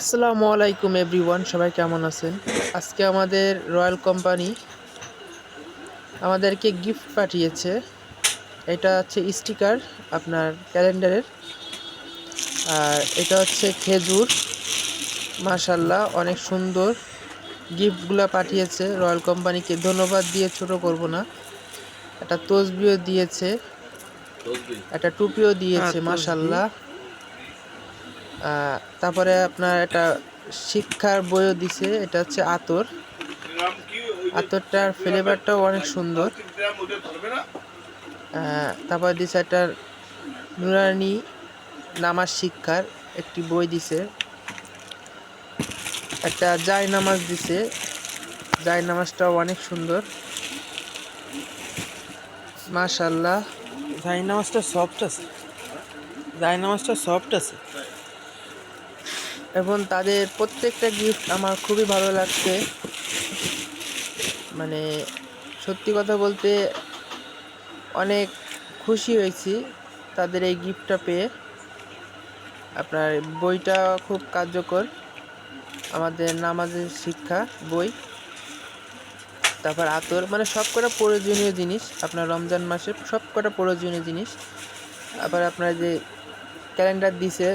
আসসালামু আলাইকুম এভরিওয়ান সবাই কেমন আছেন? আজকে আমাদের রয়্যাল কোম্পানি আমাদেরকে গিফট পাঠিয়েছে। এটা হচ্ছে স্টিকার আপনার ক্যালেন্ডারের। আর এটা হচ্ছে খেজুর। মাশাল্লাহ অনেক সুন্দর গিফটগুলো পাঠিয়েছে রয়্যাল কোম্পানিকে। ধন্যবাদ দিয়ে ছোট করব না। একটা তসবিও দিয়েছে। একটা টুপিও দিয়েছে তসবি। মাশাল্লাহ তারপরে আপনার একটা শিক্ষার বইও দিছে, এটা হচ্ছে আতর। আতরটার ফ্লেভারটাও অনেক সুন্দর। তারপর দিছে একটা নুরানি নামাজ শিক্ষার একটি বই দিছে। একটা জায় নামাজ দিছে। জায় নামাজটাও অনেক সুন্দর। মাশাল্লাহ জাই নামাজটা সফট আছে। জাই নামাজটা সফট আছে। এবং তাদের প্রত্যেকটা গিফট আমার খুবই ভালো লাগছে। মানে সত্যি কথা বলতে অনেক খুশি হয়েছি তাদের এই গিফটটা পেয়ে। আপনার বইটা খুব কার্যকর। আমাদের নামাজের শিক্ষা, বই। তারপর আতর মানে সব কটা প্রয়োজনীয় জিনিস, আপনার রমজান মাসে সব কটা প্রয়োজনীয় জিনিস। আবার আপনার যে ক্যালেন্ডার দিছে